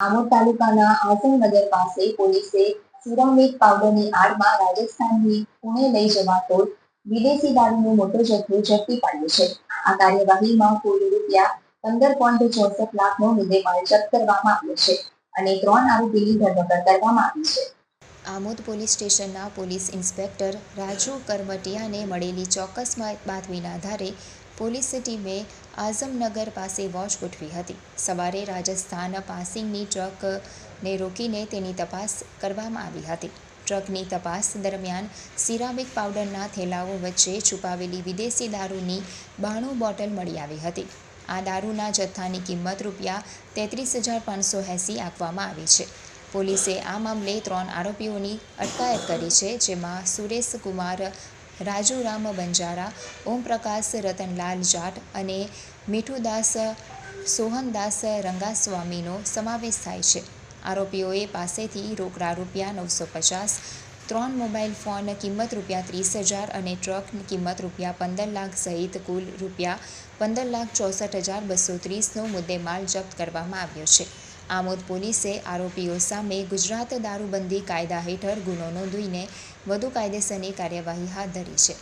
આમોદ તાલુકાના આઝમનગર પાસે પોલીસે સિરામિક પાવડરની આડમાં રાજસ્થાનની પુણે લઈ જવાતો વિદેશી દારૂનો મોટો જથ્થો ઝડપી પાડ્યો છે. આ કાર્યવાહીમાં કુલ રૂપિયા પંદર પોઈન્ટ ચોસઠ લાખનો મુદ્દેમાલ જપ્ત કરવામાં આવ્યો છે અને ત્રણ આરોપીની ધરપકડ કરવામાં આવી છે. આમોદ પોલીસ સ્ટેશનના પોલીસ ઇન્સ્પેક્ટર રાજુ કરમટિયાને મળેલી ચોક્કસ બાતમીના આધારે પોલીસ ટીમે આઝમનગર પાસે વોચ ગોઠવી હતી. સવારે રાજસ્થાન પાસિંગની ટ્રકને રોકીને તેની તપાસ કરવામાં આવી હતી. ટ્રકની તપાસ દરમિયાન સિરામિક પાવડરના થેલાઓ વચ્ચે છુપાવેલી વિદેશી દારૂની બાણું બોટલ મળી આવી હતી. આ દારૂના જથ્થાની કિંમત રૂપિયા તેત્રીસ હજાર પાંચસો એંસી આપવામાં આવી છે. પોલીસે આ મામલે ત્રણ આરોપીઓની અટકાયત કરી છે, જેમાં સુરેશ કુમાર રાજુરામ બંજારા, ઓમપ્રકાશ રતનલાલ જાટ અને મીઠુદાસ સોહનદાસ રંગાસ્વામીનો સમાવેશ થાય છે. આરોપીઓએ પાસેથી રોકડા રૂપિયા નવસો પચાસ, ત્રણ મોબાઈલ ફોન કિંમત રૂપિયા ત્રીસ હજાર અને ટ્રકની કિંમત રૂપિયા પંદર લાખ સહિત કુલ રૂપિયા પંદર લાખ ચોસઠ હજાર બસો ત્રીસનો મુદ્દેમાલ જપ્ત કરવામાં આવ્યો છે. આમોદ પોલીસે આરોપીઓ સામે ગુજરાત દારૂબંધી કાયદા હેઠળ ગુનો નોંધીને વધુ કાયદેસરની કાર્યવાહી હાથ ધરી છે.